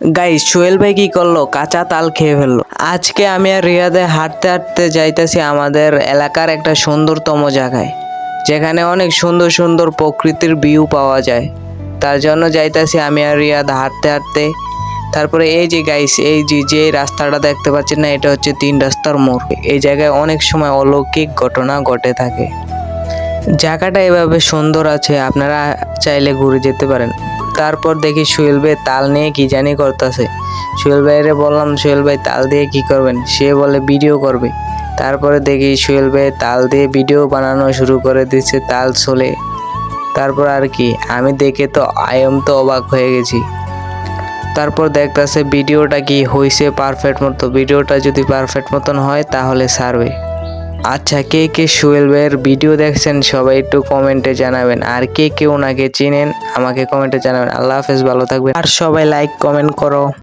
Guys Sohel ভাই কি করল? কাঁচা তাল খেয়ে ফেলল। আজকে আমি আর রিয়াদে হাঁটতে হাঁটতে যাইতেছি আমাদের এলাকার একটা সুন্দরতম জায়গায়, যেখানে অনেক সুন্দর সুন্দর প্রকৃতির ভিউ পাওয়া যায়। তার জন্য যাইতেছি আমি আর রিয়াদ হাঁটতে হাঁটতে। তারপরে এই যে গাইস এই যে যে রাস্তাটা দেখতে পাচ্ছেন না, এটা হচ্ছে তিন রাস্তার মোড়। এই জায়গায় অনেক সময় অলৌকিক ঘটনা ঘটে থাকে। জায়গাটা এভাবে সুন্দর আছে, আপনারা চাইলে ঘুরে যেতে পারেন। তারপর দেখি সুহেল ভাই তাল নিয়ে কি জানি করতেছে। সুহেল ভাইরে বললাম, সুহেল ভাই, তাল দিয়ে কি করবেন? সে বলে, ভিডিও করবে। তারপরে দেখি সুহেল ভাই তাল দিয়ে ভিডিও বানানো শুরু করে দিচ্ছে, তাল চলে। তারপর আর কি, আমি দেখে তো আয়ম তো অবাক হয়ে গেছি। তারপর দেখতেছে, ভিডিওটা কি হয়েছে পারফেক্ট মতো? ভিডিওটা যদি পারফেক্ট মতন হয়, তাহলে সারবে। আচ্ছা কে কে সোহেল ভাইয়ের ভিডিও দেখছেন, সবাই একটু কমেন্টে জানাবেন। আর কে কে ওনাকে চিনেন, আমাকে কমেন্টে জানাবেন। আল্লাহ হাফেজ, ভালো থাকবেন। আর সবাই লাইক কমেন্ট করো।